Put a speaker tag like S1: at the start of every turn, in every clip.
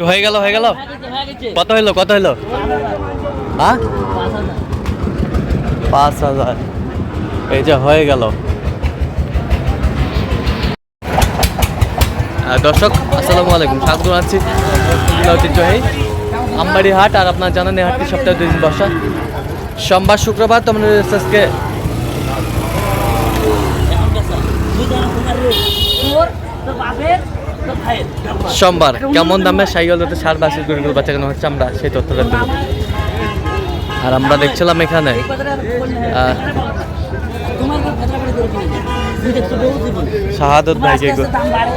S1: হয়ে গেল হয়ে গেল? কত হইল কত হইল? হ্যাঁ পাঁচ হাজার। এই যে হয়ে গেল। দর্শক, আসসালামু আলাইকুম। স্বাগত জানাচ্ছি ঐতিহ্যবাহী আমবাড়ি হাট আর আপনার জানান এই হাটটি সপ্তাহে দুই দিন বসা। সোমবার শুক্রবার তো আমাদের আজকে সোমবার কেমন দামে সাইকেল যাতে সার বাসি গরুগুলো বাচ্চা কেন হচ্ছে আমরা সেই তথ্যটা দেবো আর আমরা দেখছিলাম এখানে শাহাদত ভাইকে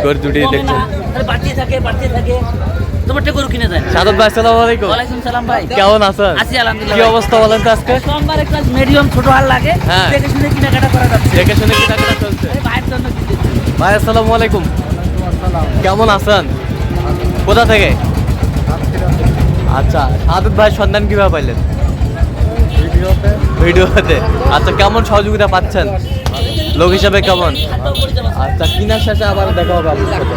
S1: গরু দুটি দেখছেন ভাই আসসালামু আলাইকুম।
S2: ওয়ালাইকুম সালাম ভাই
S1: কেমন আছেন?
S2: আছি আলহামদুলিল্লাহ।
S1: কি অবস্থা বলেন তো আজকে?
S2: সোমবার একটা মিডিয়াম ছোট হাল লাগে
S1: হ্যাঁ।
S2: দেখে শুনে কেনাকাটা করা যাচ্ছে।
S1: দেখে শুনে কি চলছে।
S2: ভাইয়ের জন্য
S1: ভাই আসসালামু আলাইকুম। কেমন আছেন? কোথা থেকে? আচ্ছা শাহাদত ভাই সন্ধান কীভাবে পাইলেন? ভিডিওতে। আচ্ছা কেমন সহযোগিতা পাচ্ছেন? লোক হিসাবে কেমন? আচ্ছা কিনার শেষে আবার দেখা হবে আপনার সাথে।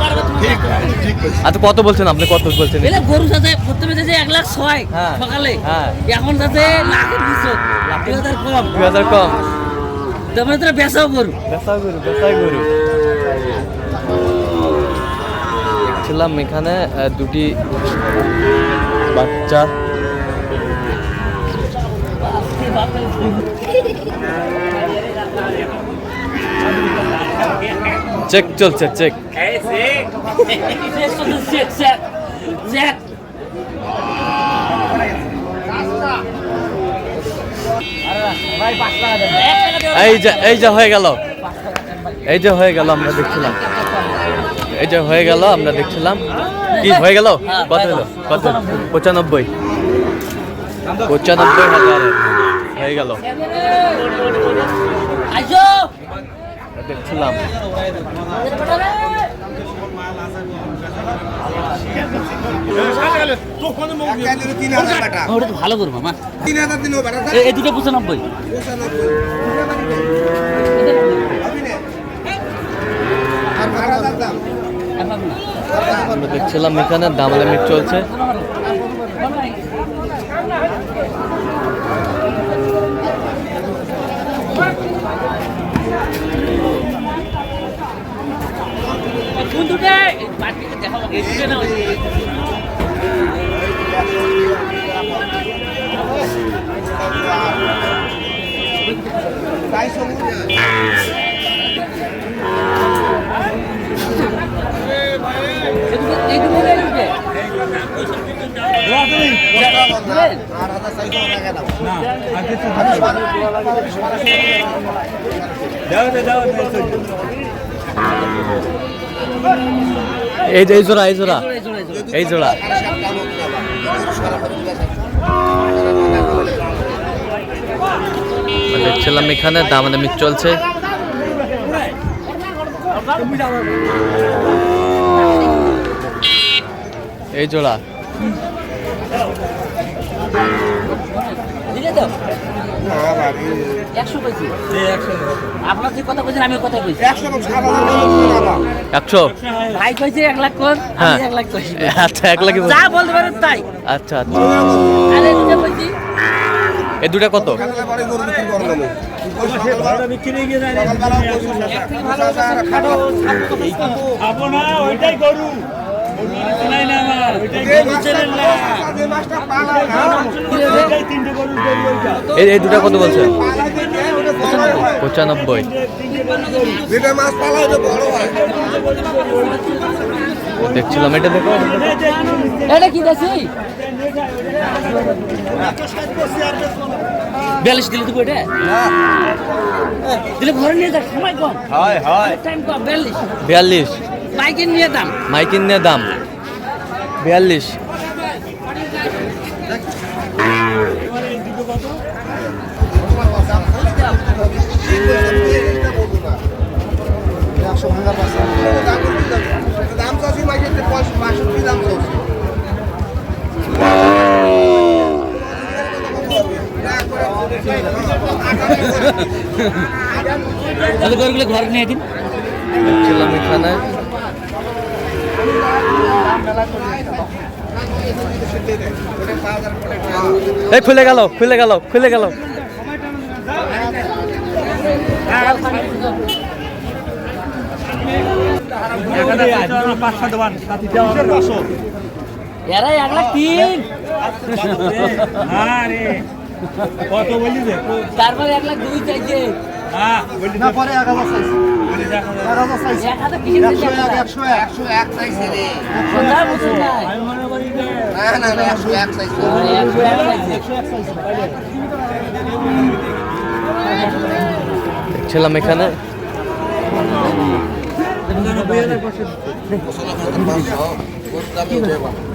S1: আচ্ছা কত বলছেন আপনি? কত বলছেন?
S2: গরু যাতে প্রথমে যাচ্ছে এক লাখ ছয়
S1: হ্যাঁ।
S2: সকালে
S1: হ্যাঁ।
S2: এখন পিছন দুই হাজার কম।
S1: দুই হাজার কম।
S2: তারপরে তোরা বেচাও গরু।
S1: বেসা গরু বেসা গরু। দেখছিলাম এখানে দুটি বাচ্চা। চেক চলছে, চেক। এই যে এই যে হয়ে গেল। এই যে হয়ে গেল, আমরা দেখছিলাম। এই যে হয়ে গেল আমরা দেখছিলাম। কি হয়ে গেল? কত হলো? কত পঁচানব্বই। পঁচানব্বই হাজার। হয়ে গেল। দেখছিলাম।
S2: ওটা তো ভালো গরু মামা এ- এই দুটো পঁচানব্বই।
S1: আমরা দেখছিলাম এখানে দামাদামি চলছে।
S2: কোন দুটো এই বাটিতে দেখাবো এই দুটো না ওই- এই দুটো- এই দুটো না, এই দুটো? দিলেন?
S1: এই যে এই জোড়া এই জোড়া।
S2: এই জোড়া,
S1: দেখছিলাম এখানে দামাদামি চলছে। এই জোড়া
S2: দিলে তো? একশো কইছি। আপনার যে কথা কইছেন আমি কথা কইছি
S1: একশো
S2: ভাই কইছে এক লাখ কর
S1: হ্যাঁ।
S2: এক লাখ কইছি।
S1: আচ্ছা এক লাখই বল-
S2: যা বলতে পারেন তাই।
S1: আচ্ছা আচ্ছা।
S2: আরে দুটো কইছি।
S1: দুটা কত?
S3: না ওইটাই গরু।
S1: এই এই দুটা কত বলছেন পঁচানব্বই। দেখছিলাম এটা দেখো।
S2: এটা কি দেখছি বিয়াল্লিশ দিলে দেবো এটা? দিলে ঘরে নিয়ে যাক সময় কম।
S1: হয় হয়।
S2: টাইম কম বিয়াল্লিশ।
S1: বিয়াল্লিশ।
S2: বাইকের নিয়ে দাম।
S1: মাইকিন নিয়ে দাম। বিয়াল্লিশ।
S2: তাহলে গরুগুলো ঘরে নিয়ে দিন।
S1: দেখছিলাম এখানে এই খুলে গেল খুলে গেল খুলে গেল।
S3: কত বলি
S2: তারপরে এক লাখ দুই চাইছে।
S4: না পরে এক হাজার চাইছি এক হাজার চাইছি একশো একশো এক। চাইছে রে। না। না না একশো এক চাইছে
S2: একশো এক চাইছে
S1: ছিলাম এখানে।
S3: এক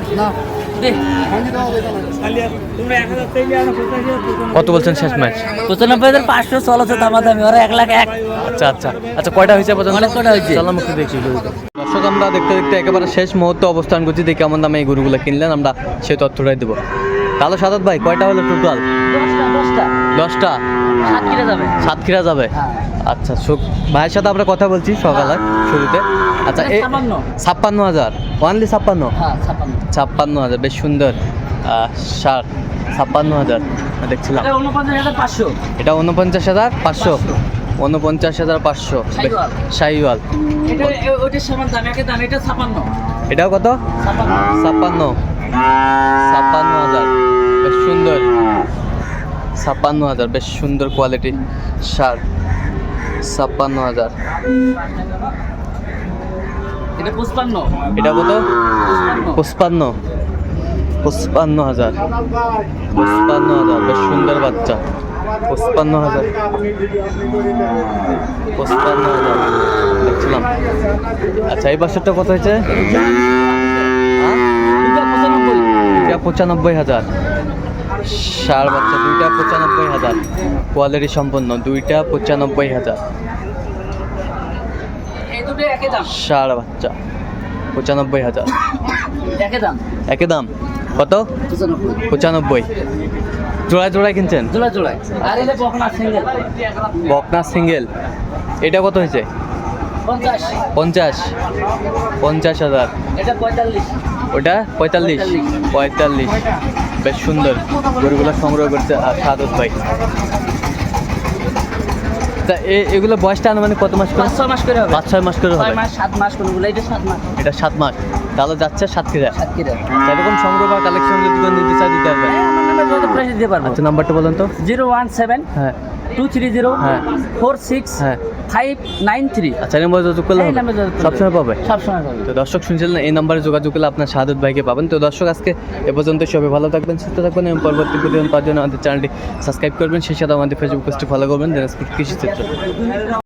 S1: কত বলছেন শেষ ম্যাচ?
S2: পঁচানব্বই হাজার পাঁচশো চলছে দামাদামি। ওরা এক লাখ এক।
S1: আচ্ছা আচ্ছা। আচ্ছা কয়টা হয়েছে
S2: অনেক কটা হয়েছে।
S1: চলো একটু দেখি। দর্শক আমরা দেখতে দেখতে একেবারে শেষ মুহূর্তে অবস্থান করছি। দেখি কেমন দামে এই গরুগুলো কিনলেন। আমরা সেই তথ্যটাই দেবো। তাহলে সাদত ভাই কয়টা হলো টোটাল
S2: দশটা দশটা।
S1: দশটা?
S2: সাত যাবে।
S1: সাতক্ষীরা যাবে?
S2: হ্যাঁ।
S1: আচ্ছা ভাইয়ের সাথে আমরা কথা বলছি সকালে শুরুতে। আচ্ছা
S2: ছাপ্পান্ন।
S1: হাজার। ছাপ্পান্ন?
S2: হ্যাঁ ছাপ্পান্ন।
S1: ছাপ্পান্ন হাজার বেশ সুন্দর। শার্ট ছাপ্পান্ন হাজার। দেখছিলাম।
S2: এটা উনপঞ্চাশ হাজার পাঁচশো।
S1: উনপঞ্চাশ হাজার পাঁচশো।
S2: শাহিওয়াল।
S1: এটাও কত? ছাপ্পান্ন। ছাপ্পান্ন হাজার। বেশ সুন্দর। ছাপ্পান্ন হাজার বেশ সুন্দর কোয়ালিটি শার্ট ছাপ্পান্ন হাজার।
S2: এটা
S1: এটা কত?
S2: পুষ্পান্ন
S1: পঁচপান্ন। পঁচপান্ন হাজার। পঁচপান্ন হাজার বেশ সুন্দর বাচ্চা। পঁচপান্ন হাজার। পঁচপান্ন হাজার। দেখছিলাম। আচ্ছা এই বাসরটা কত হয়েছে? হ্যাঁ?
S2: পঁচানব্বই
S1: হাজার। সার বাচ্চা দুইটা পঁচানব্বই হাজার। কোয়ালিটি সম্পন্ন দুইটা পঁচানব্বই হাজার। সার বাচ্চা পঁচানব্বই হাজার।
S2: একই দাম?
S1: কত?
S2: পঁচানব্বই।
S1: জোড়ায় জোড়ায় কিনছেন?
S2: বকনা সিঙ্গেল
S1: এটা কত হয়েছে?
S2: পঞ্চাশ।
S1: পঞ্চাশ। হাজার। ওটা পঁয়তাল্লিশ। পঁয়তাল্লিশ। বেশ সুন্দর গরুগুলো সংগ্রহ করছে সাদত ভাই। তা এ- এগুলো বয়সটা আনুমানিক কত মাস করে?
S2: পাঁচ ছয় মাস করে হবে।
S1: পাঁচ ছয় মাস করে হবে?
S2: মাস সাত মাস কোনগুলো? এটা সাত মাস।
S1: এটা সাত মাস। তাহলে যাচ্ছে
S2: সাত কিলো
S1: এরকম সংগ্রহ বা কালেকশন যদি নিতে চায় দিতে হবে?
S2: আমার নামে দিতে পারব।
S1: আচ্ছা নাম্বারটা বলুন তো।
S2: জিরো ওয়ান সেভেন
S1: হ্যাঁ।
S2: Two three zero. Four six five nine three
S1: আচ্ছা নম্বরে যোগাযোগ করলে সবসময় পাবে?
S2: সবসময় পাবে।
S1: তো দর্শক শুনছিলেন এই নাম্বারে যোগাযোগ করলে আপনার শাহাদত ভাইকে পাবেন। তো দর্শক আজকে এ পর্যন্ত সবাই ভালো থাকবেন সুস্থ থাকবেন এবং পরবর্তী প্রতিদিন পাওয়ার জন্য আমাদের চ্যানেলটি সাবস্ক্রাইব করবেন। সেই সাথে আমাদের ফেসবুক পেজটি ফলো করবেন। কৃষি চিত্র